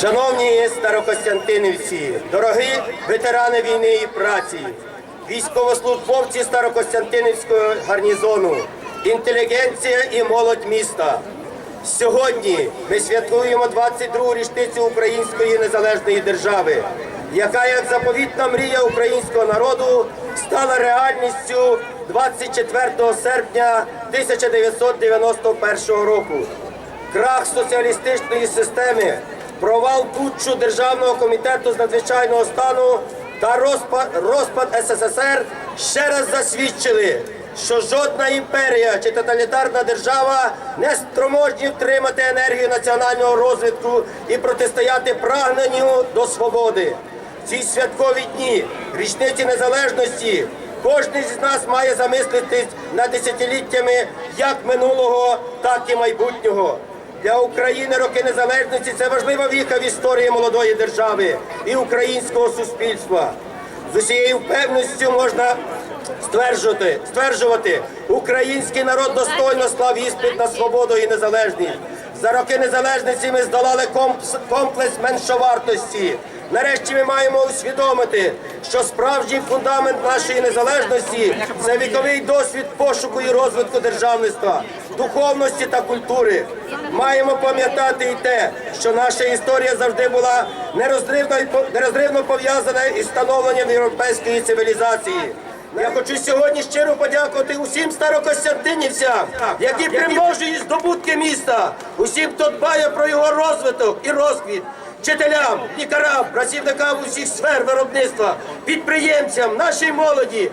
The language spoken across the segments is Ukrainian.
Шановні старокостянтинівці, дорогі ветерани війни і праці, військовослужбовці Старокостянтинівського гарнізону, інтелігенція і молодь міста. Сьогодні ми святкуємо 22-ту річницю Української незалежної держави, яка як заповітна мрія українського народу стала реальністю 24 серпня 1991 року. Крах соціалістичної системи, провал путчу Державного комітету з надзвичайного стану та розпад, розпад СССР ще раз засвідчили, що жодна імперія чи тоталітарна держава не спроможні втримати енергію національного розвитку і протистояти прагненню до свободи. Ці святкові дні річниці незалежності кожен з нас має замислитись над десятиліттями як минулого, так і майбутнього. Для України роки незалежності це важлива віка в історії молодої держави і українського суспільства. З усією впевненістю можна стверджувати, стверджувати, український народ достойно склав іспит на свободу і незалежність. За роки незалежності ми здолали комплекс, меншовартості. Нарешті ми маємо усвідомити, що справжній фундамент нашої незалежності це віковий досвід пошуку і розвитку державництва, духовності та культури. Маємо пам'ятати і те, що наша історія завжди була нерозривно, нерозривно пов'язана із становленням європейської цивілізації. Я хочу сьогодні щиро подякувати усім старокостянтинівцям, які примножують здобутки міста, усім, хто дбає про його розвиток і розквіт, вчителям, лікарям, працівникам усіх сфер виробництва, підприємцям, нашій молоді,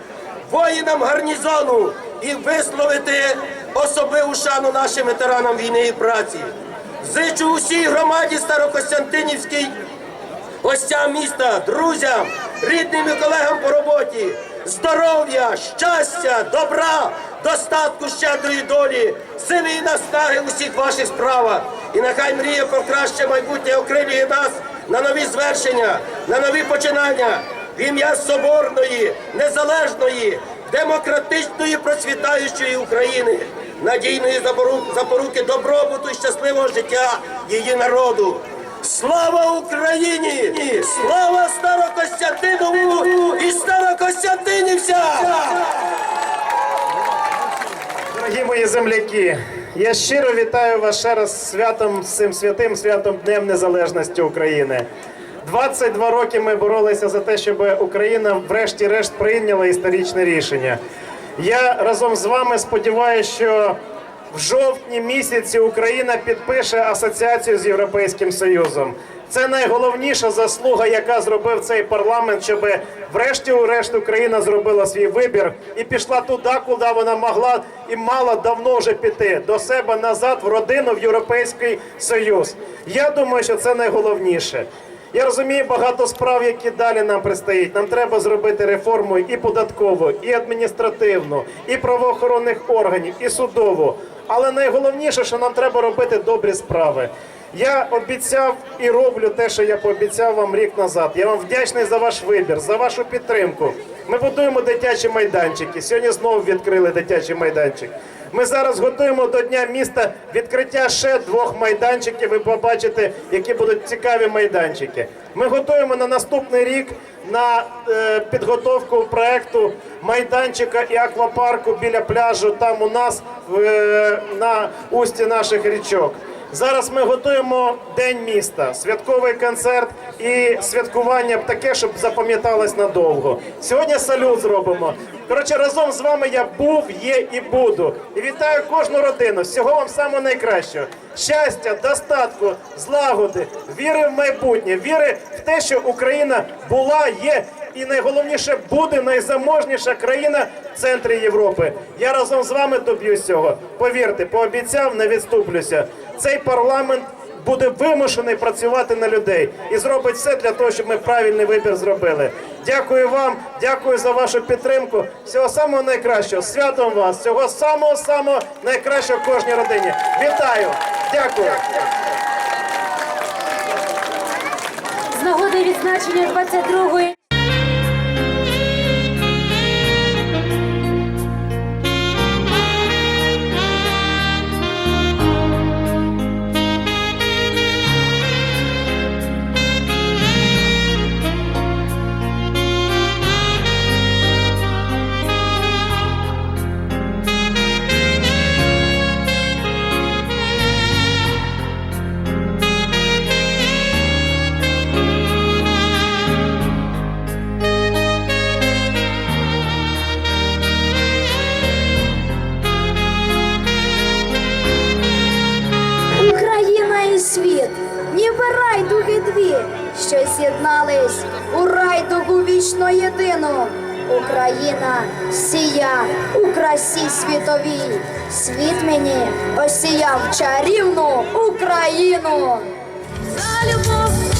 воїнам гарнізону і висловити особливу шану нашим ветеранам війни і праці. Зичу усій громаді Старокостянтинівській гостям міста, друзям, рідним і колегам по роботі, здоров'я, щастя, добра, достатку щедрої долі, сили і наснаги в усіх ваших справах. І нехай мрія про краще майбутнє окрилює нас на нові звершення, на нові починання. В ім'я соборної, незалежної, демократичної, процвітаючої України, надійної запоруки добробуту і щасливого життя її народу. Слава Україні! Слава Старокостянтинову і Старокостянтинівцям! Дорогі мої земляки, я щиро вітаю вас ще раз святом, цим святим святом Днем Незалежності України. 22 роки ми боролися за те, щоб Україна врешті-решт прийняла історичне рішення. Я разом з вами сподіваюся, що в жовтні місяці Україна підпише асоціацію з Європейським Союзом. Це найголовніша заслуга, яка зробив цей парламент, щоб врешті-решт Україна зробила свій вибір і пішла туди, куди вона могла і мала давно вже піти до себе назад в родину в Європейський Союз. Я думаю, що це найголовніше. Я розумію багато справ, які далі нам предстоїть. Нам треба зробити реформу і податкову, і адміністративну, і правоохоронних органів, і судову. Але найголовніше, що нам треба робити добрі справи. Я обіцяв і роблю те, що я пообіцяв вам рік назад. Я вам вдячний за ваш вибір, за вашу підтримку. Ми будуємо дитячі майданчики. Сьогодні знову відкрили дитячий майданчик. Ми зараз готуємо до дня міста відкриття ще двох майданчиків. Ви побачите, які будуть цікаві майданчики. Ми готуємо на наступний рік на е, підготовку проекту майданчика і аквапарку біля пляжу. Там у нас е, на усті наших річок. Зараз ми готуємо день міста, святковий концерт і святкування таке, щоб запам'яталось надовго. Сьогодні салют зробимо. Коротше, разом з вами я був, є і буду. І вітаю кожну родину. Всього вам самого найкращого. Щастя, достатку, злагоди, віри в майбутнє, віри в те, що Україна була, є і найголовніше буде найзаможніша країна в центрі Європи. Я разом з вами доб'юсь цього. Повірте, пообіцяв, не відступлюся. Цей парламент буде вимушений працювати на людей і зробить все для того, щоб ми правильний вибір зробили. Дякую вам, дякую за вашу підтримку. Всього самого найкращого. Святом вас, всього самого самого найкращого кожній родині. Вітаю! Дякую. З нагоди відзначення 22-ї красі світовій, світ мені осіяв чарівну Україну. За любов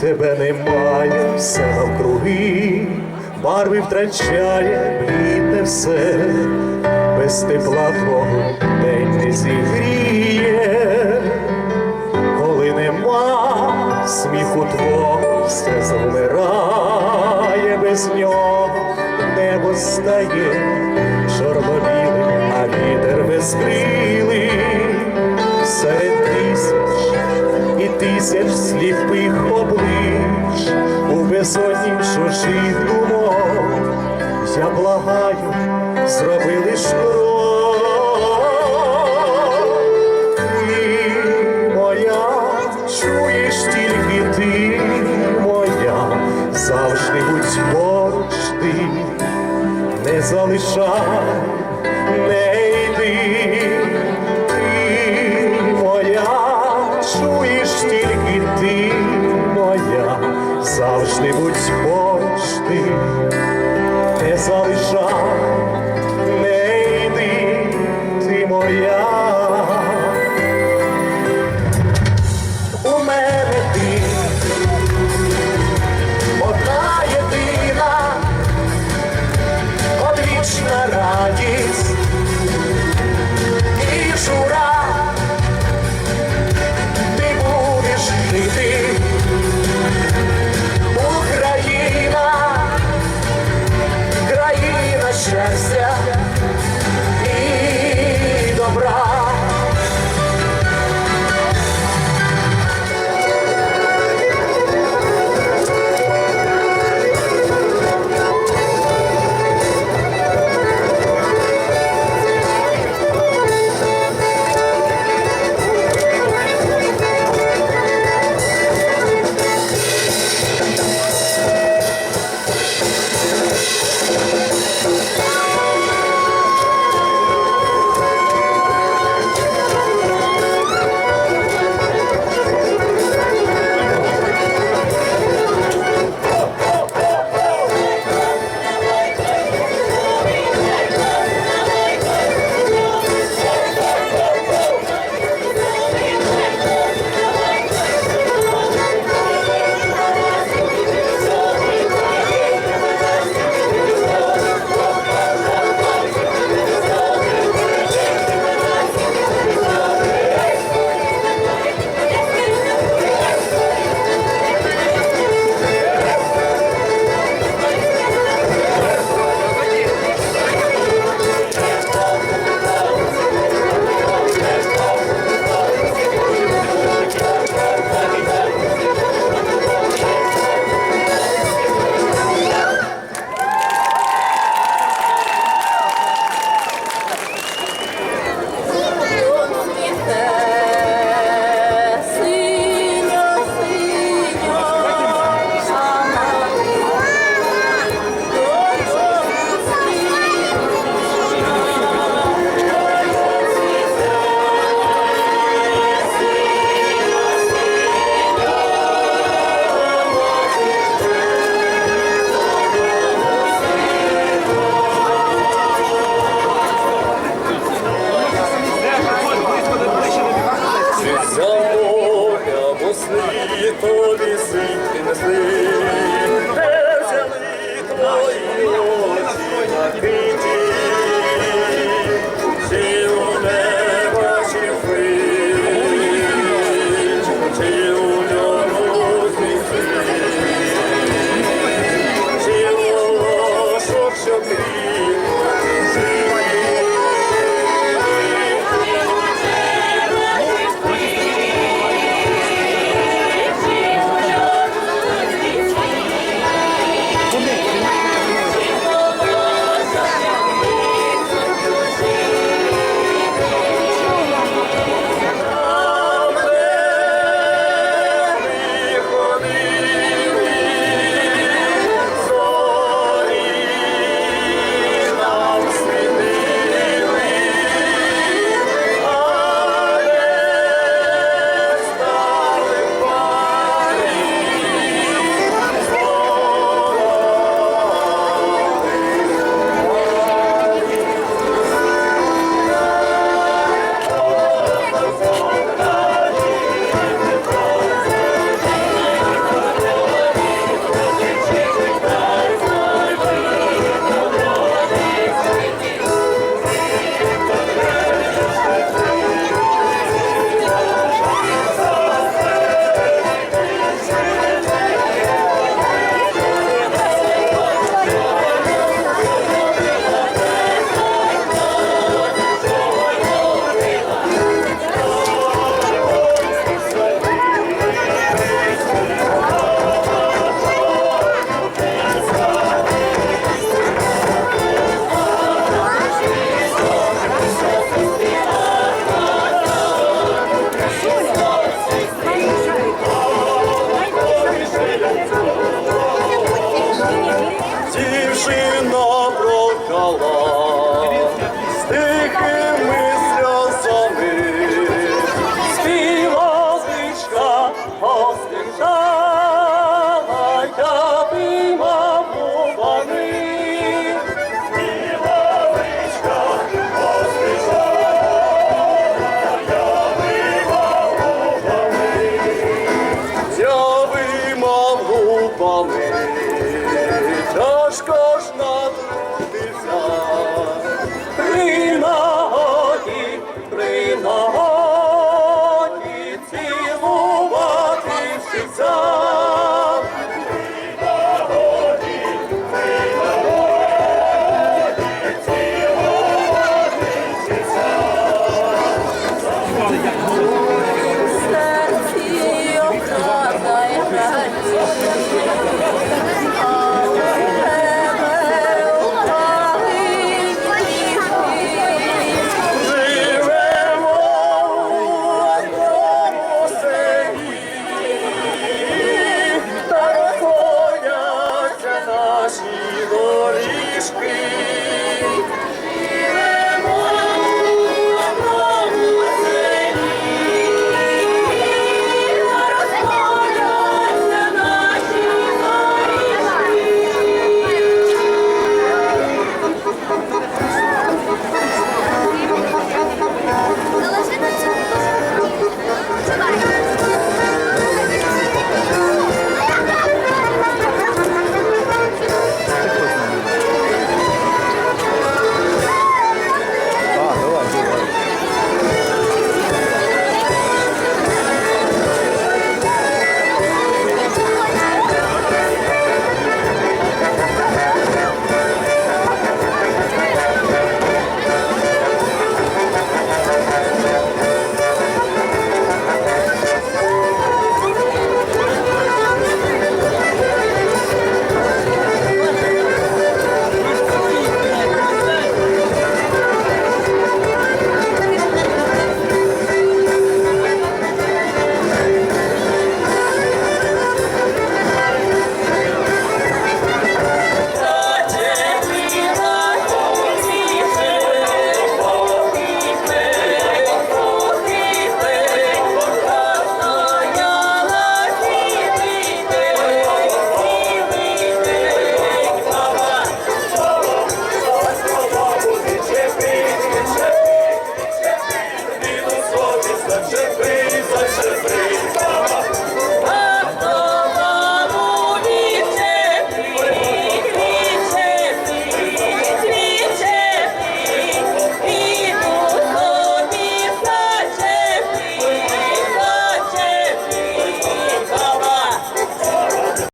тебе немає, все навкруги, барви втрачає блідне все, без тепла твого день не зігріє, коли нема сміху твого, все завмирає, без нього небо стає чорнобілих, а вітер без крили серед тисяч тисяч сліпих облич у безодні чужих думок, я благаю, зроби лиш крок. Моя, чуєш тільки ти моя, завжди будь поруч ти, не залишай.